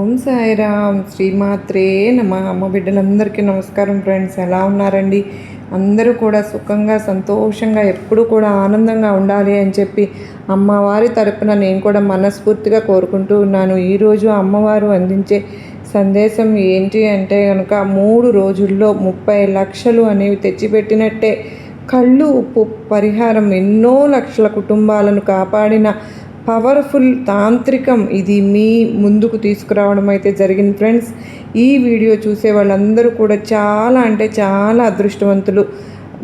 ఓం సాయిరామ్. శ్రీమాత్రే నమ. అమ్మ బిడ్డలందరికీ నమస్కారం ఫ్రెండ్స్. ఎలా ఉన్నారండి? అందరూ కూడా సుఖంగా సంతోషంగా ఎప్పుడూ కూడా ఆనందంగా ఉండాలి అని చెప్పి అమ్మవారి తరపున నేను కూడా మనస్ఫూర్తిగా కోరుకుంటూ ఉన్నాను. ఈరోజు అమ్మవారు అందించే సందేశం ఏంటి అంటే కనుక మూడు రోజుల్లో ముప్పై లక్షలు అనేవి తెచ్చిపెట్టినట్టే కళ్ళు ఉప్పు పరిహారం ఎన్నో లక్షల కుటుంబాలను కాపాడిన పవర్ఫుల్ తాంత్రికం ఇది మీ ముందుకు తీసుకురావడం అయితే జరిగింది ఫ్రెండ్స్. ఈ వీడియో చూసే వాళ్ళందరూ కూడా చాలా అంటే చాలా అదృష్టవంతులు.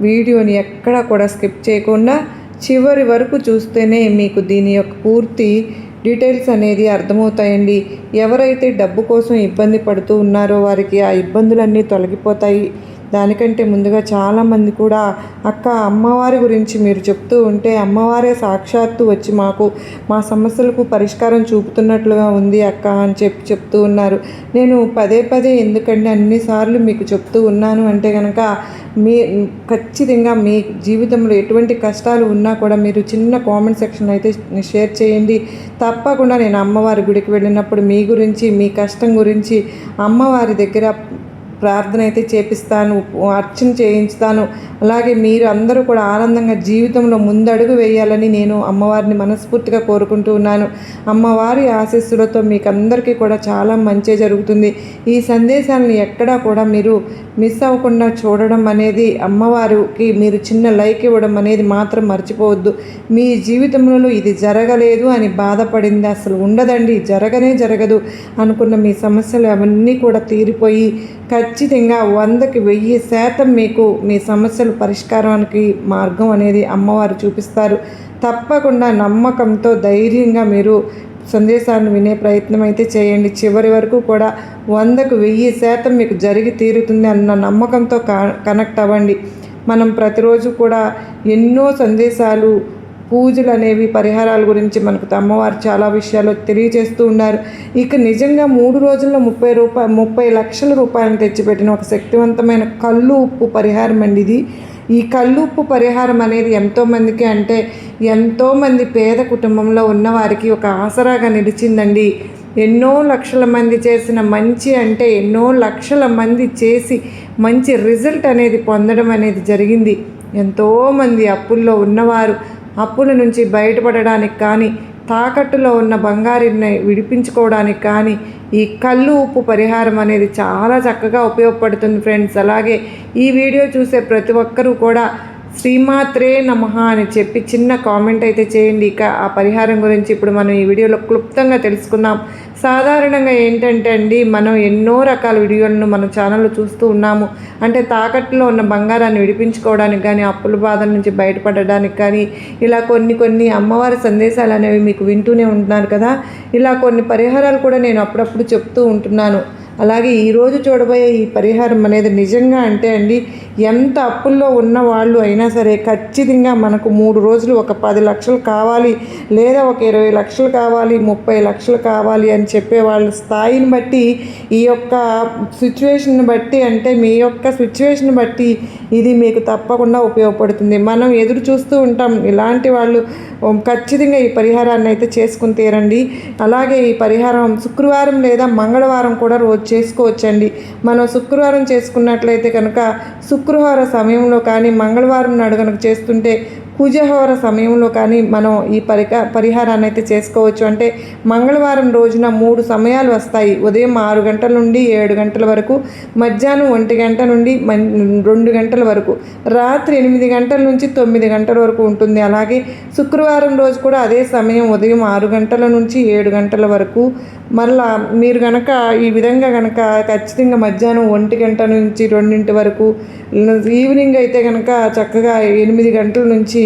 వీడియోని ఎక్కడా కూడా స్కిప్ చేయకుండా చివరి వరకు చూస్తేనే మీకు దీని యొక్క పూర్తి డీటెయిల్స్ అనేది అర్థమవుతాయండి. ఎవరైతే డబ్బు కోసం ఇబ్బంది పడుతూ ఉన్నారో వారికి ఆ ఇబ్బందులన్నీ తొలగిపోతాయి. దానికంటే ముందుగా చాలామంది కూడా అక్క అమ్మవారి గురించి మీరు చెప్తూ ఉంటే అమ్మవారే సాక్షాత్తు వచ్చి మాకు మా సమస్యలకు పరిష్కారం చూపుతున్నట్లుగా ఉంది అక్క అని చెప్పి చెప్తూ ఉన్నారు. నేను పదే పదే ఎందుకంటే అన్నిసార్లు మీకు చెప్తూ ఉన్నాను అంటే కనుక మీ ఖచ్చితంగా మీ జీవితంలో ఎటువంటి కష్టాలు ఉన్నా కూడా మీరు చిన్న కామెంట్ సెక్షన్ అయితే షేర్ చేయండి. తప్పకుండా నేను అమ్మవారి గుడికి వెళ్ళినప్పుడు మీ గురించి మీ కష్టం గురించి అమ్మవారి దగ్గర ప్రార్థన అయితే చేపిస్తాను అర్చన చేయించుతాను. అలాగే మీరు అందరూ కూడా ఆనందంగా జీవితంలో ముందడుగు వేయాలని నేను అమ్మవారిని మనస్ఫూర్తిగా కోరుకుంటూ ఉన్నాను. అమ్మవారి ఆశీస్సులతో మీకు అందరికీ కూడా చాలా మంచి జరుగుతుంది. ఈ సందేశాలను ఎక్కడా కూడా మీరు మిస్ అవ్వకుండా చూడడం అనేది అమ్మవారికి మీరు చిన్న లైక్ ఇవ్వడం అనేది మాత్రం మర్చిపోవద్దు. మీ జీవితంలో ఇది జరగలేదు అని బాధపడింది అసలు ఉండదండి జరగనే జరగదు అనుకున్న మీ సమస్యలు అవన్నీ కూడా తీరిపోయి ఖచ్చితంగా వందకి వెయ్యి శాతం మీకు మీ సమస్యలు పరిష్కారానికి మార్గం అనేది అమ్మవారు చూపిస్తారు. తప్పకుండా నమ్మకంతో ధైర్యంగా మీరు సందేశాన్ని వినే ప్రయత్నం అయితే చేయండి. చివరి వరకు కూడా వందకు వెయ్యి శాతం మీకు జరిగి తీరుతుంది అన్న నమ్మకంతో కనెక్ట్ అవ్వండి. మనం ప్రతిరోజు కూడా ఎన్నో సందేశాలు పూజలు అనేవి పరిహారాల గురించి మనకు అమ్మవారు చాలా విషయాలు తెలియజేస్తూ ఉన్నారు. ఇక నిజంగా మూడు రోజుల్లో ముప్పై రూపాయ ముప్పై లక్షల రూపాయలను తెచ్చిపెట్టిన ఒక శక్తివంతమైన కళ్ళు ఉప్పు పరిహారం అండి ఇది. ఈ కళ్ళు ఉప్పు పరిహారం అనేది ఎంతోమందికి అంటే ఎంతోమంది పేద కుటుంబంలో ఉన్నవారికి ఒక ఆసరాగా నిలిచిందండి. ఎన్నో లక్షల మంది చేసిన మంచి అంటే ఎన్నో లక్షల మంది చేసి మంచి రిజల్ట్ అనేది పొందడం అనేది జరిగింది. ఎంతోమంది అప్పుల్లో ఉన్నవారు అప్పుల నుంచి బయటపడడానికి కానీ తాకట్టులో ఉన్న బంగారిని విడిపించుకోవడానికి కానీ ఈ కళ్ళు ఉప్పు పరిహారం అనేది చాలా చక్కగా ఉపయోగపడుతుంది ఫ్రెండ్స్. అలాగే ఈ వీడియో చూసే ప్రతి ఒక్కరూ కూడా శ్రీమాత్రే నమ అని చెప్పి చిన్న కామెంట్ అయితే చేయండి. ఇక ఆ పరిహారం గురించి ఇప్పుడు మనం ఈ వీడియోలో క్లుప్తంగా తెలుసుకుందాం. సాధారణంగా ఏంటంటే అండి మనం ఎన్నో రకాల వీడియోలను మన ఛానల్లో చూస్తూ ఉన్నాము. అంటే తాకట్టులో ఉన్న బంగారాన్ని విడిపించుకోవడానికి కానీ అప్పుల బాధల నుంచి బయటపడడానికి కానీ ఇలా కొన్ని కొన్ని అమ్మవారి సందేశాలు అనేవి మీకు వింటూనే ఉంటున్నారు కదా. ఇలా కొన్ని పరిహారాలు కూడా నేను అప్పుడప్పుడు చెప్తూ ఉంటున్నాను. అలాగే ఈరోజు చూడబోయే ఈ పరిహారం అనేది నిజంగా అంటే అండి ఎంత అప్పుల్లో ఉన్న వాళ్ళు అయినా సరే ఖచ్చితంగా మనకు మూడు రోజులు ఒక పది లక్షలు కావాలి లేదా ఒక ఇరవై లక్షలు కావాలి ముప్పై లక్షలు కావాలి అని చెప్పే వాళ్ళ స్థాయిని బట్టి ఈ యొక్క సిచ్యువేషన్ బట్టి అంటే మీ యొక్క సిచ్యువేషన్ బట్టి ఇది మీకు తప్పకుండా ఉపయోగపడుతుంది. మనం ఎదురు చూస్తూ ఉంటాం ఇలాంటి వాళ్ళు ఖచ్చితంగా ఈ పరిహారాన్ని అయితే చేసుకుని తీరండి. అలాగే ఈ పరిహారం శుక్రవారం లేదా మంగళవారం కూడా రోజు చేసుకోవచ్చండి. మనం శుక్రవారం చేసుకున్నట్లయితే కనుక శుక్రవార సమయంలో కానీ మంగళవారం నాడు కనుక చేస్తుంటే పూజహోర సమయంలో కానీ మనం ఈ పరిక పరిహారాన్ని అయితే చేసుకోవచ్చు. అంటే మంగళవారం రోజున మూడు సమయాలు వస్తాయి. ఉదయం ఆరు గంటల నుండి ఏడు గంటల వరకు మధ్యాహ్నం ఒంటి గంట నుండి రెండు గంటల వరకు రాత్రి ఎనిమిది గంటల నుంచి తొమ్మిది గంటల వరకు ఉంటుంది. అలాగే శుక్రవారం రోజు కూడా అదే సమయం ఉదయం ఆరు గంటల నుంచి ఏడు గంటల వరకు. మళ్ళా మీరు కనుక ఈ విధంగా కనుక ఖచ్చితంగా మధ్యాహ్నం ఒంటి గంట నుంచి రెండింటి వరకు ఈవినింగ్ అయితే కనుక చక్కగా ఎనిమిది గంటల నుంచి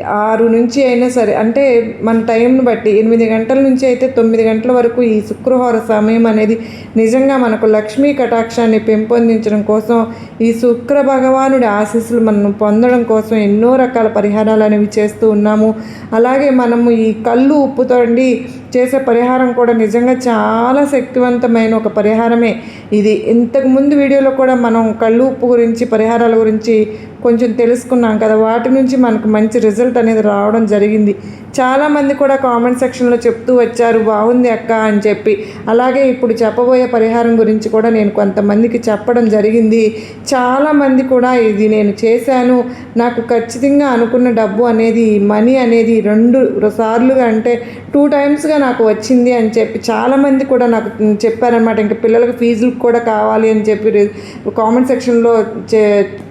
ఆరు నుంచి అయినా సరే అంటే మన టైంను బట్టి ఎనిమిది గంటల నుంచి అయితే తొమ్మిది గంటల వరకు ఈ శుక్రవార సమయం అనేది నిజంగా మనకు లక్ష్మీ కటాక్షాన్ని పెంపొందించడం కోసం ఈ శుక్ర భగవానుడి ఆశీస్సులు మనం పొందడం కోసం ఎన్నో రకాల పరిహారాలు అనేవి చేస్తూ ఉన్నాము. అలాగే మనము ఈ కళ్ళు ఉప్పుతోండి చేసే పరిహారం కూడా నిజంగా చాలా శక్తివంతమైన ఒక పరిహారమే. ఇది ఇంతకుముందు వీడియోలో కూడా మనం కళ్ళు ఉప్పు గురించి పరిహారాల గురించి కొంచెం తెలుసుకున్నాం కదా వాటి నుంచి మనకు మంచి రిజల్ట్ అనేది రావడం జరిగింది. చాలామంది కూడా కామెంట్ సెక్షన్లో చెప్తూ వచ్చారు బాగుంది అక్క అని చెప్పి. అలాగే ఇప్పుడు చెప్పబోయే పరిహారం గురించి కూడా నేను కొంతమందికి చెప్పడం జరిగింది. చాలామంది కూడా ఇది నేను చేశాను. నాకు ఖచ్చితంగా అనుకున్న డబ్బు అనేది మనీ అనేది రెండు సార్లుగా అంటే టూ టైమ్స్గా నాకు వచ్చింది అని చెప్పి చాలామంది కూడా నాకు చెప్పారనమాట ఇంకా పిల్లలకు ఫీజులకు కూడా కావాలి అని చెప్పి కామెంట్ సెక్షన్లో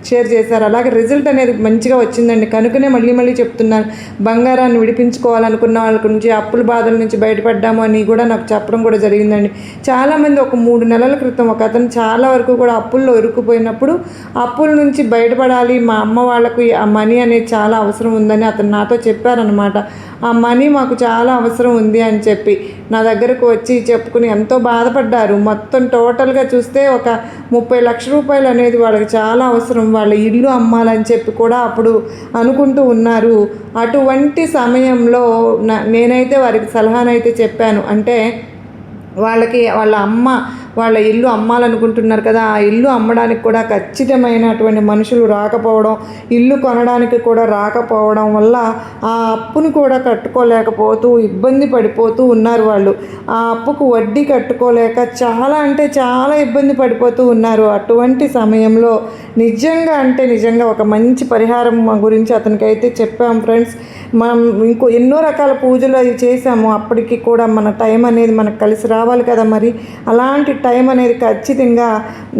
షేర్ చేశారు. అలాగే రిజల్ట్ అనేది మంచిగా వచ్చిందండి. కనుకనే మళ్ళీ మళ్ళీ చెప్తున్నాను. బంగారాన్ని విడిపించుకోవాలనుకున్న వాళ్ళ నుంచి అప్పుల బాధల నుంచి బయటపడ్డాము అని కూడా నాకు చెప్పడం కూడా జరిగిందండి. చాలామంది ఒక మూడు నెలల క్రితం ఒక అతను చాలా వరకు కూడా అప్పుల్లో ఇరుక్కుపోయినప్పుడు అప్పుల నుంచి బయటపడాలి మా అమ్మ వాళ్ళకు ఆ మనీ అనేది చాలా అవసరం ఉందని అతను నాతో చెప్పారనమాట ఆ మనీ మాకు చాలా అవసరం ఉంది అని చెప్పి నా దగ్గరకు వచ్చి చెప్పుకుని ఎంతో బాధపడ్డారు. మొత్తం టోటల్గా చూస్తే ఒక ముప్పై లక్షల రూపాయలు అనేది వాళ్ళకి చాలా అవసరం. వాళ్ళ ఇల్లు అమ్మాలని చెప్పి కూడా అప్పుడు అనుకుంటూ ఉన్నారు. అటువంటి సమయంలో నా నేనైతే వారికి సలహానైతే చెప్పాను. అంటే వాళ్ళకి వాళ్ళ అమ్మ వాళ్ళ ఇల్లు అమ్మాలనుకుంటున్నారు కదా ఆ ఇల్లు అమ్మడానికి కూడా ఖచ్చితమైనటువంటి మనుషులు రాకపోవడం ఇల్లు కొనడానికి కూడా రాకపోవడం వల్ల ఆ అప్పును కూడా కట్టుకోలేకపోతూ ఇబ్బంది పడిపోతూ ఉన్నారు వాళ్ళు. ఆ అప్పుకు వడ్డీ కట్టుకోలేక చాలా అంటే చాలా ఇబ్బంది పడిపోతూ ఉన్నారు. అటువంటి సమయంలో నిజంగా అంటే నిజంగా ఒక మంచి పరిహారం మా గురించి అతనికి అయితే చెప్పాం ఫ్రెండ్స్. మనం ఇంకో ఎన్నో రకాల పూజలు అవి చేసాము అప్పటికి కూడా మన టైం అనేది మనకు కలిసి రావాలి కదా మరి. అలాంటి టైం అనేది ఖచ్చితంగా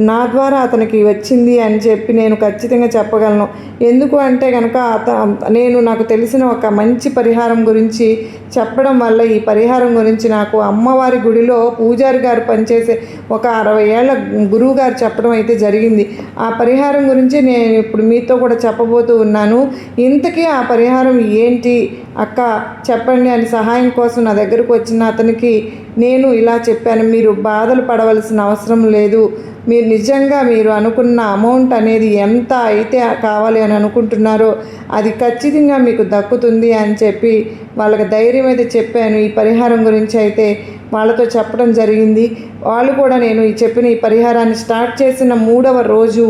నా ద్వారా అతనికి వచ్చింది అని చెప్పి నేను ఖచ్చితంగా చెప్పగలను. ఎందుకు అంటే కనుక అత నేను నాకు తెలిసిన ఒక మంచి పరిహారం గురించి చెప్పడం వల్ల ఈ పరిహారం గురించి నాకు అమ్మవారి గుడిలో పూజారి గారు పనిచేసే ఒక అరవై ఏళ్ళ గురువు గారు చెప్పడం అయితే జరిగింది. ఆ పరిహారం గురించి నేను ఇప్పుడు మీతో కూడా చెప్పబోతూ ఉన్నాను. ఇంతకీ ఆ పరిహారం ఏంటి? అక్క చెప్పండి అని సహాయం కోసం నా దగ్గరకు వచ్చిన అతనికి నేను ఇలా చెప్పాను. మీరు బాధలు పడవలసిన అవసరం లేదు. మీరు నిజంగా మీరు అనుకున్న అమౌంట్ అనేది ఎంత అయితే కావాలి అని అనుకుంటున్నారో అది ఖచ్చితంగా మీకు దక్కుతుంది అని చెప్పి వాళ్ళకి ధైర్యం అయితే చెప్పాను. ఈ పరిహారం గురించి అయితే వాళ్ళతో చెప్పడం జరిగింది. వాళ్ళు కూడా నేను ఈ చెప్పిన ఈ పరిహారాన్ని స్టార్ట్ చేసిన మూడవ రోజు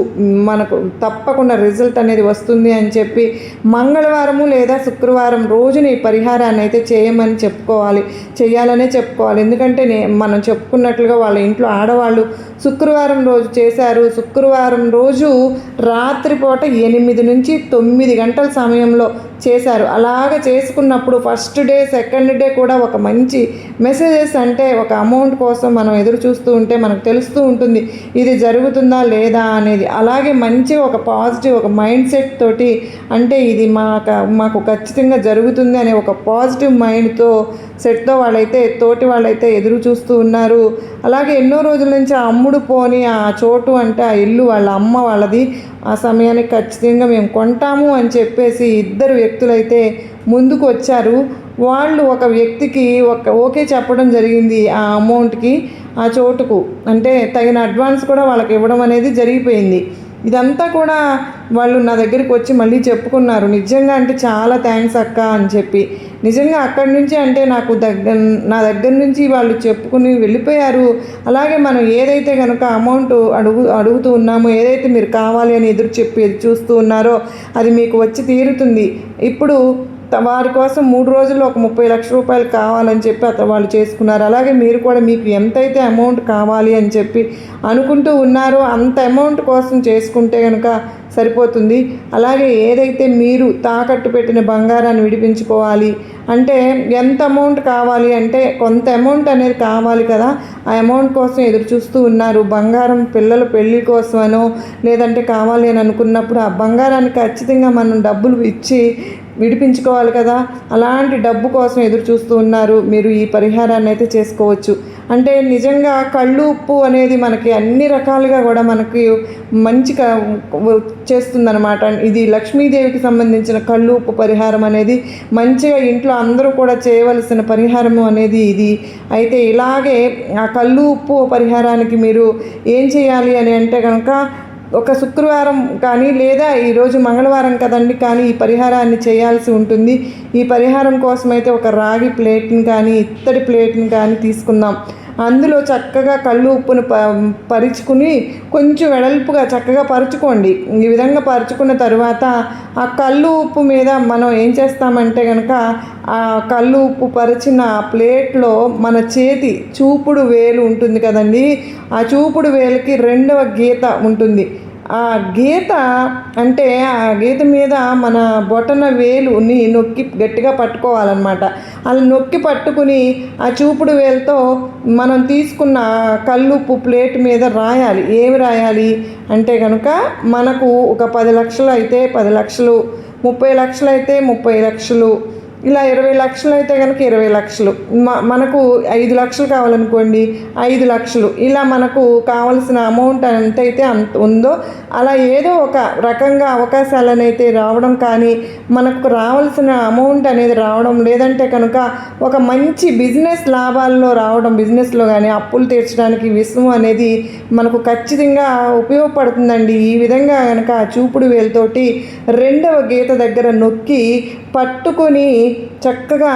మనకు తప్పకుండా రిజల్ట్ అనేది వస్తుంది అని చెప్పి మంగళవారము లేదా శుక్రవారం రోజున ఈ పరిహారాన్ని అయితే చేయమని చెప్పుకోవాలి చేయాలనే చెప్పుకోవాలి. ఎందుకంటే నే మనం చెప్పుకున్నట్లుగా వాళ్ళ ఇంట్లో ఆడవాళ్ళు శుక్రవారం రోజు చేశారు. శుక్రవారం రోజు రాత్రిపూట ఎనిమిది నుంచి తొమ్మిది గంటల సమయంలో చేశారు. అలాగ చేసుకున్నప్పుడు ఫస్ట్ డే సెకండ్ డే కూడా ఒక మంచి మెసేజెస్ అంటే ఒక అమౌంట్ కోసం మనం ఎదురు చూస్తూ ఉంటే మనకు తెలుస్తూ ఉంటుంది ఇది జరుగుతుందా లేదా అనేది. అలాగే మంచి ఒక పాజిటివ్ ఒక మైండ్ సెట్ తోటి అంటే ఇది మాకు మాకు ఖచ్చితంగా జరుగుతుంది అనే ఒక పాజిటివ్ మైండ్తో సెట్తో వాళ్ళైతే తోటి వాళ్ళైతే ఎదురు చూస్తూ ఉన్నారు. అలాగే ఎన్నో రోజుల నుంచి ఆ అమ్ముడు పోని ఆ చోటు అంటే ఆ ఇల్లు వాళ్ళ అమ్మ వాళ్ళది. ఆ సమయానికి ఖచ్చితంగా మేము కొంటాము అని చెప్పేసి ఇద్దరు వ్యక్తులైతే ముందుకు వచ్చారు. వాళ్ళు ఒక వ్యక్తికి ఒక ఓకే చెప్పడం జరిగింది ఆ అమౌంట్కి ఆ చోటుకు. అంటే తగిన అడ్వాన్స్ కూడా వాళ్ళకి ఇవ్వడం అనేది జరిగిపోయింది. ఇదంతా కూడా వాళ్ళు నా దగ్గరికి వచ్చి మళ్ళీ చెప్పుకున్నారు. నిజంగా అంటే చాలా థ్యాంక్స్ అక్క అని చెప్పి. నిజంగా అక్కడి నుంచి అంటే నాకు దగ్గర నా దగ్గర నుంచి వాళ్ళు చెప్పుకుని వెళ్ళిపోయారు. అలాగే మనం ఏదైతే కనుక అమౌంట్ అడుగు అడుగుతూ ఉన్నామో ఏదైతే మీరు కావాలి అని ఎదురు చెప్పి ఎదురు చూస్తూ ఉన్నారో అది మీకు వచ్చి తీరుతుంది. ఇప్పుడు వారి కోసం మూడు రోజుల్లో ఒక ముప్పై లక్షల రూపాయలు కావాలని చెప్పి అతను వాళ్ళు చేసుకున్నారు. అలాగే మీరు కూడా మీకు ఎంతైతే అమౌంట్ కావాలి అని చెప్పి అనుకుంటూ ఉన్నారో అంత అమౌంట్ కోసం చేసుకుంటే కనుక సరిపోతుంది. అలాగే ఏదైతే మీరు తాకట్టు పెట్టిన బంగారాన్ని విడిపించుకోవాలి అంటే ఎంత అమౌంట్ కావాలి అంటే కొంత అమౌంట్ అనేది కావాలి కదా. ఆ అమౌంట్ కోసం ఎదురు చూస్తూ ఉన్నారు. బంగారం పిల్లల పెళ్ళి కోసమనో లేదంటే కావాలి అని అనుకున్నప్పుడు ఆ బంగారాన్ని ఖచ్చితంగా మనం డబ్బులు ఇచ్చి విడిపించుకోవాలి కదా. అలాంటి డబ్బు కోసం ఎదురు చూస్తూ ఉన్నారు. మీరు ఈ పరిహారాన్ని అయితే చేసుకోవచ్చు. అంటే నిజంగా కళ్ళు ఉప్పు అనేది మనకి అన్ని రకాలుగా కూడా మనకి మంచి చేస్తుందన్నమాట. ఇది లక్ష్మీదేవికి సంబంధించిన కళ్ళు ఉప్పు పరిహారం అనేది మంచిగా ఇంట్లో అందరూ కూడా చేయవలసిన పరిహారము అనేది ఇది. అయితే ఇలాగే ఆ కళ్ళు ఉప్పు పరిహారానికి మీరు ఏం చేయాలి అని అంటే కనుక ఒక శుక్రవారం కానీ లేదా ఈరోజు మంగళవారం కదండి కానీ ఈ పరిహారాన్ని చేయాల్సి ఉంటుంది. ఈ పరిహారం కోసం అయితే ఒక రాగి ప్లేట్ని కానీ ఇత్తడి ప్లేట్ని కానీ తీసుకుందాం. అందులో చక్కగా కళ్ళు ఉప్పును ప పరుచుకుని కొంచెం వెడల్పుగా చక్కగా పరుచుకోండి. ఈ విధంగా పరుచుకున్న తర్వాత ఆ కళ్ళు ఉప్పు మీద మనం ఏం చేస్తామంటే కనుక ఆ కళ్ళు ఉప్పు పరిచిన ప్లేట్లో మన చేతి చూపుడు వేలు ఉంటుంది కదండి. ఆ చూపుడు వేలుకి రెండవ గీత ఉంటుంది. ఆ గీత అంటే ఆ గీత మీద మన బొటన వేలుని నొక్కి గట్టిగా పట్టుకోవాలన్నమాట. అలా నొక్కి పట్టుకుని ఆ చూపుడు వేలుతో మనం తీసుకున్న కల్లుప్పు ప్లేట్ మీద రాయాలి. ఏమి రాయాలి? అంటే కనుక మనకు ఒక పది లక్షలు అయితే పది లక్షలు ముప్పై లక్షలు అయితే ముప్పై లక్షలు ఇలా ఇరవై లక్షలు అయితే కనుక ఇరవై లక్షలు. మ మనకు ఐదు లక్షలు కావాలనుకోండి ఐదు లక్షలు. ఇలా మనకు కావలసిన అమౌంట్ ఎంత అయితే అంత ఉందో అలా ఏదో ఒక రకంగా అవకాశాలు అయితే రావడం కానీ మనకు రావాల్సిన అమౌంట్ అనేది రావడం లేదంటే కనుక ఒక మంచి బిజినెస్ లాభాల్లో రావడం బిజినెస్లో కానీ అప్పులు తీర్చడానికి విషయం అనేది మనకు ఖచ్చితంగా ఉపయోగపడుతుందండి. ఈ విధంగా కనుక చూపుడు వేలుతోటి రెండవ గీత దగ్గర నొక్కి పట్టుకొని చక్కగా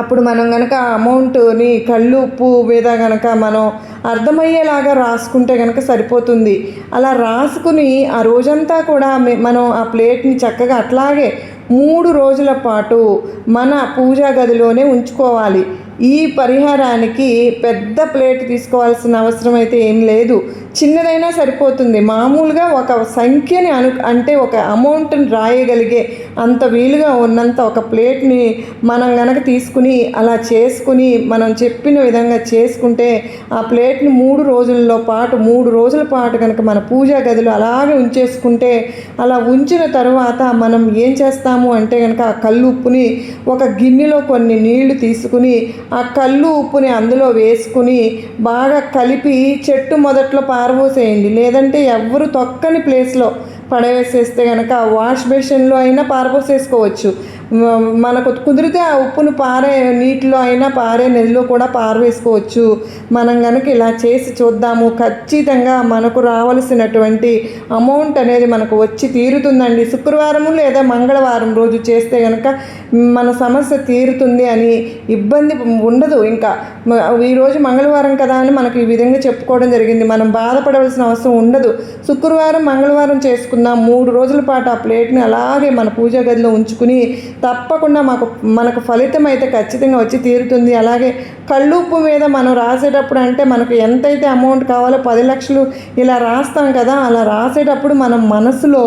అప్పుడు మనం కనుక అమౌంట్ని కళ్ళు ఉప్పు మీద కనుక మనం అర్థమయ్యేలాగా రాసుకుంటే కనుక సరిపోతుంది. అలా రాసుకుని ఆ రోజంతా కూడా మనం ఆ ప్లేట్ని చక్కగా అట్లాగే మూడు రోజుల పాటు మన పూజా గదిలోనే ఉంచుకోవాలి. ఈ పరిహారానికి పెద్ద ప్లేట్ తీసుకోవాల్సిన అవసరం అయితే ఏం లేదు. చిన్నదైనా సరిపోతుంది. మామూలుగా ఒక సంఖ్యని అను అంటే ఒక అమౌంట్ని రాయగలిగే అంత వీలుగా ఉన్నంత ఒక ప్లేట్ని మనం గనక తీసుకుని అలా చేసుకుని మనం చెప్పిన విధంగా చేసుకుంటే ఆ ప్లేట్ని మూడు రోజుల్లో పాటు మూడు రోజుల పాటు కనుక మన పూజా గదిలో అలాగే ఉంచేసుకుంటే అలా ఉంచిన తర్వాత మనం ఏం చేస్తాము అంటే కనుక ఆ కళ్ళు ఉప్పుని ఒక గిన్నెలో కొన్ని నీళ్ళు తీసుకుని ఆ కళ్ళు ఉప్పుని అందులో వేసుకుని బాగా కలిపి చెట్టు మొదట్లో పా పారబోసేయండి. లేదంటే ఎవ్వరు తొక్కని ప్లేస్లో పడవేసేస్తే కనుక వాష్ బేసిన్లో అయినా పారబోసేసుకోవచ్చు. మనకు కుదిరితే ఆ ఉప్పును పారే నీటిలో అయినా పారే నదిలో కూడా పారవేసుకోవచ్చు. మనం కనుక ఇలా చేసి చూద్దాము. ఖచ్చితంగా మనకు రావలసినటువంటి అమౌంట్ అనేది మనకు వచ్చి తీరుతుందండి. శుక్రవారము లేదా మంగళవారం రోజు చేస్తే కనుక మన సమస్య తీరుతుంది అని ఇబ్బంది ఉండదు. ఇంకా ఈరోజు మంగళవారం కదా అని మనకు ఈ విధంగా చెప్పుకోవడం జరిగింది. మనం బాధపడవలసిన అవసరం ఉండదు. శుక్రవారం మంగళవారం చేసుకుందాం. మూడు రోజుల పాటు ఆ ప్లేట్ని అలాగే మన పూజా గదిలో ఉంచుకుని తప్పకుండా మాకు మనకు ఫలితం అయితే ఖచ్చితంగా వచ్చి తీరుతుంది. అలాగే కళ్ళుప్పు మీద మనం రాసేటప్పుడు అంటే మనకు ఎంతైతే అమౌంట్ కావాలో పది లక్షలు ఇలా రాస్తాం కదా అలా రాసేటప్పుడు మనం మనసులో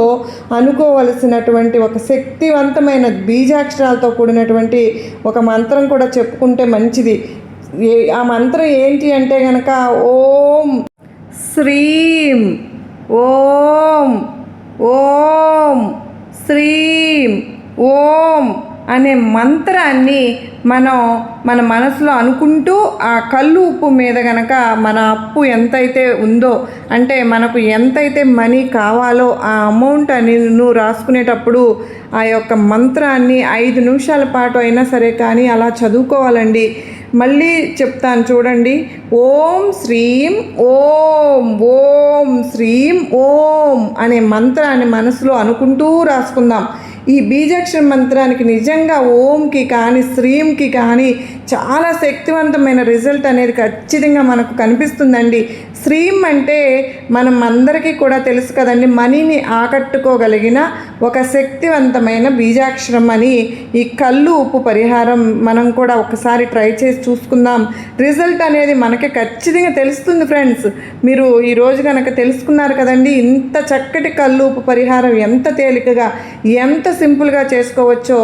అనుకోవలసినటువంటి ఒక శక్తివంతమైన బీజాక్షరాలతో కూడినటువంటి ఒక మంత్రం కూడా చెప్పుకుంటే మంచిది. ఆ మంత్రం ఏంటి అంటే కనుక ఓం శ్రీం ఓం ఓం శ్రీం ఓం అనే మంత్రాన్ని మనం మన మనసులో అనుకుంటూ ఆ కళ్ళు ఉప్పు మీద గనక మన అప్పు ఎంతైతే ఉందో అంటే మనకు ఎంతైతే మనీ కావాలో ఆ అమౌంట్ అని నువ్వు రాసుకునేటప్పుడు ఆ యొక్క మంత్రాన్ని ఐదు నిమిషాల పాటు అయినా సరే కానీ అలా చదువుకోవాలండి. మళ్ళీ చెప్తాను చూడండి. ఓం శ్రీం ఓం ఓం శ్రీం ఓం అనే మంత్రాన్ని మనసులో అనుకుంటూ రాసుకుందాం. ఈ బీజాక్షర మంత్రానికి నిజంగా ఓంకి కానీ శ్రీంకి కానీ చాలా శక్తివంతమైన రిజల్ట్ అనేది ఖచ్చితంగా మనకు కనిపిస్తుందండి. స్ట్రీమ్ అంటే మనం అందరికీ కూడా తెలుసు కదండి మనీని ఆకట్టుకోగలిగిన ఒక శక్తివంతమైన బీజాక్షరం అని ఈ కళ్ళు ఉప్పు పరిహారం మనం కూడా ఒకసారి ట్రై చేసి చూసుకుందాం. రిజల్ట్ అనేది మనకి ఖచ్చితంగా తెలుస్తుంది ఫ్రెండ్స్ మీరు ఈరోజు కనుక తెలుసుకున్నారు కదండి ఇంత చక్కటి కళ్ళు ఉప్పు పరిహారం ఎంత తేలికగా ఎంత సింపుల్గా చేసుకోవచ్చో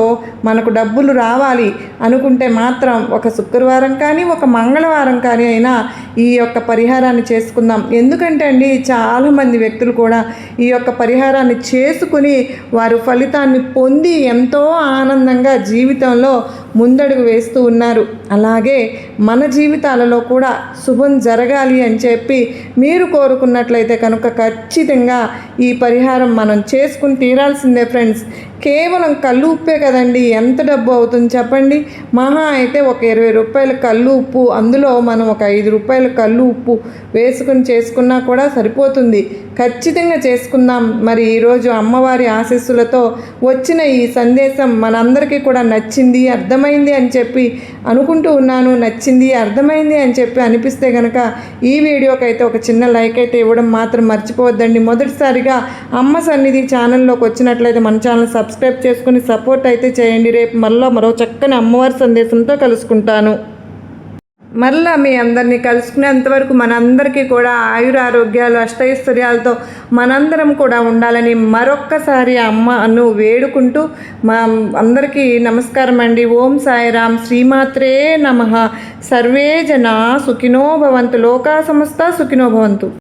మనకు డబ్బులు రావాలి అనుకుంటే మాత్రం ఒక శుక్రవారం కానీ ఒక మంగళవారం కానీ అయినా ఈ యొక్క పరిహారాన్ని చేసుకుందాం. ఎందుకంటే అండి చాలామంది వ్యక్తులు కూడా ఈ యొక్క పరిహారాన్ని చేసుకుని వారు ఫలితాన్ని పొంది ఎంతో ఆనందంగా జీవితంలో ముందడుగు వేస్తూ ఉన్నారు. అలాగే మన జీవితాలలో కూడా శుభం జరగాలి అని చెప్పి మీరు కోరుకున్నట్లయితే కనుక ఖచ్చితంగా ఈ పరిహారం మనం చేసుకుని తీరాల్సిందే ఫ్రెండ్స్. కేవలం కళ్ళు ఉప్పే కదండి ఎంత డబ్బు అవుతుంది చెప్పండి? మహా అయితే ఒక ఇరవై రూపాయల కళ్ళు ఉప్పు అందులో మనం ఒక ఐదు రూపాయల కళ్ళు ఉప్పు వేసుకుని చేసుకున్నా కూడా సరిపోతుంది. ఖచ్చితంగా చేసుకుందాం. మరి ఈరోజు అమ్మవారి ఆశీస్సులతో వచ్చిన ఈ సందేశం మనందరికీ కూడా నచ్చింది అర్థమైంది అని చెప్పి అనుకుంటూ ఉన్నాను. నచ్చింది అర్థమైంది అని చెప్పి అనిపిస్తే కనుక ఈ వీడియోకి అయితే ఒక చిన్న లైక్ అయితే ఇవ్వడం మాత్రం మర్చిపోవద్దండి. మొదటిసారిగా అమ్మ సన్నిధి ఛానల్లోకి వచ్చినట్లయితే మన ఛానల్ సబ్స్క్రైబ్ చేసుకుని సపోర్ట్ అయితే చేయండి. రేపు మళ్ళీ మరో చక్కని అమ్మవారి సందేశంతో కలుసుకుంటాను. మరలా మీ అందరినీ కలుసుకునేంతవరకు మనందరికీ కూడా ఆయురారోగ్యాలు అష్టైశ్వర్యాలతో మనందరం కూడా ఉండాలని మరొక్కసారి అమ్మను వేడుకుంటూ మా అందరికీ నమస్కారం అండి. ఓం సాయిరామ్ శ్రీమాత్రే నమ. సర్వే జన సుఖినో భవంతు. లోకా సమస్త సుఖినో భవంతు.